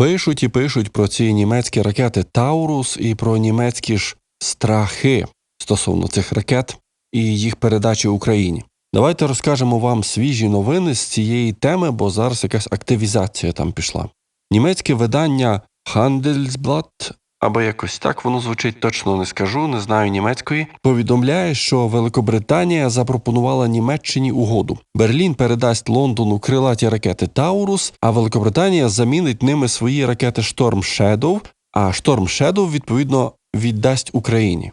Пишуть і пишуть про ці німецькі ракети Таурус і про німецькі ж страхи стосовно цих ракет і їх передачі Україні. Давайте розкажемо вам свіжі новини з цієї теми, бо зараз якась активізація там пішла. Німецьке видання Handelsblatt, або якось так воно звучить, точно не скажу, не знаю німецької. Повідомляє, що Великобританія запропонувала Німеччині угоду. Берлін передасть Лондону крилаті ракети Таурус, а Великобританія замінить ними свої ракети Storm Shadow, а Storm Shadow, відповідно, віддасть Україні.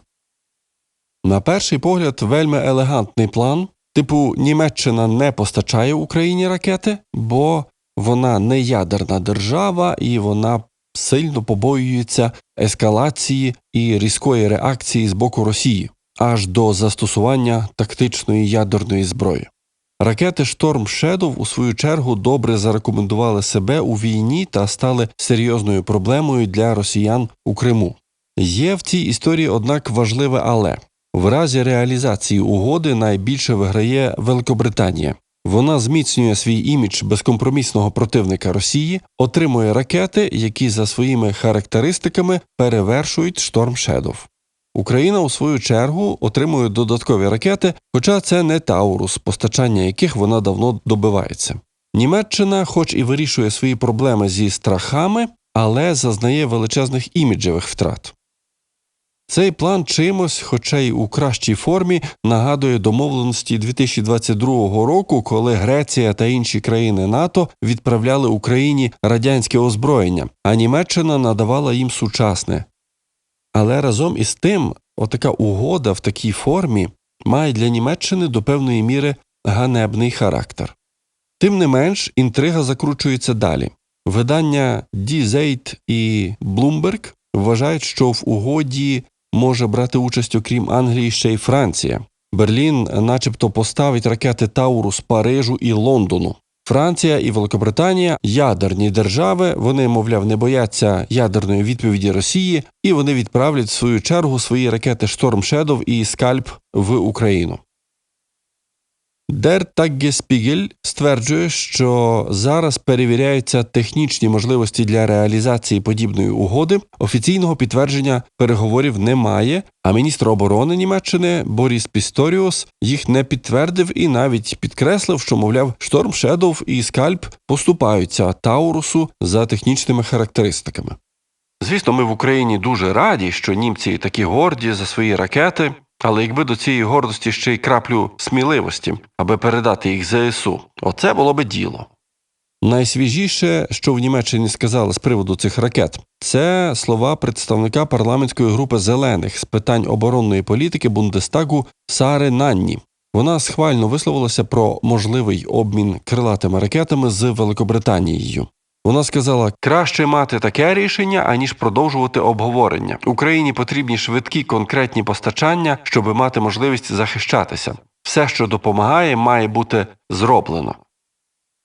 На перший погляд, вельми елегантний план. Типу, Німеччина не постачає Україні ракети, бо вона не ядерна держава і вона сильно побоюється ескалації і різкої реакції з боку Росії аж до застосування тактичної ядерної зброї. Ракети Шторм Shadow у свою чергу добре зарекомендували себе у війні та стали серйозною проблемою для росіян у Криму. Є в цій історії, однак, важливе але в разі реалізації угоди найбільше виграє Великобританія. Вона зміцнює свій імідж безкомпромісного противника Росії, отримує ракети, які за своїми характеристиками перевершують Шторм Shadow. Україна, у свою чергу, отримує додаткові ракети, хоча це не Таурус, постачання яких вона давно добивається. Німеччина, хоч і вирішує свої проблеми зі страхами, але зазнає величезних іміджевих втрат. Цей план чимось, хоча й у кращій формі, нагадує домовленості 2022 року, коли Греція та інші країни НАТО відправляли Україні радянське озброєння, а Німеччина надавала їм сучасне. Але разом із тим, отака угода в такій формі має для Німеччини до певної міри ганебний характер. Тим не менш, інтрига закручується далі. Видання Die Zeit і Bloomberg вважають, що в угоді може брати участь, окрім Англії, ще й Франція. Берлін, начебто, поставить ракети Тауру з Парижу і Лондону. Франція і Великобританія ядерні держави. Вони, мовляв, не бояться ядерної відповіді Росії, і вони відправлять в свою чергу свої ракети Шторм Шедов і Скальп в Україну. Der Tagesspiegel стверджує, що зараз перевіряються технічні можливості для реалізації подібної угоди. Офіційного підтвердження переговорів немає. А міністр оборони Німеччини Боріс Пісторіус їх не підтвердив і навіть підкреслив, що мовляв Шторм Shadow і Скальп поступаються Таурусу за технічними характеристиками. Звісно, ми в Україні дуже раді, що німці такі горді за свої ракети. Але якби до цієї гордості ще й краплю сміливості, аби передати їх ЗСУ, оце було би діло. Найсвіжіше, що в Німеччині сказали з приводу цих ракет, це слова представника парламентської групи зелених з питань оборонної політики Бундестагу Сари Нанні. Вона схвально висловилася про можливий обмін крилатими ракетами з Великобританією. Вона сказала: краще мати таке рішення, аніж продовжувати обговорення. Україні потрібні швидкі конкретні постачання, щоб мати можливість захищатися. Все, що допомагає, має бути зроблено.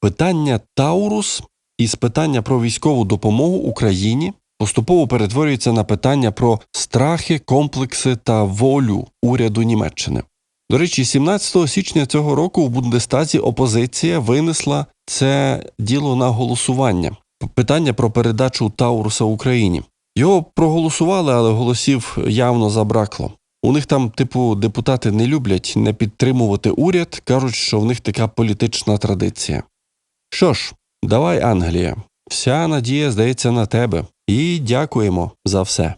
Питання Таурус із питання про військову допомогу Україні поступово перетворюється на питання про страхи, комплекси та волю уряду Німеччини. До речі, 17 січня цього року в Бундестазі опозиція винесла це діло на голосування. Питання про передачу Тауруса Україні. Його проголосували, але голосів явно забракло. У них там, типу, депутати не люблять не підтримувати уряд, кажуть, що в них така політична традиція. Що ж, давай, Англія, вся надія здається на тебе, і дякуємо за все.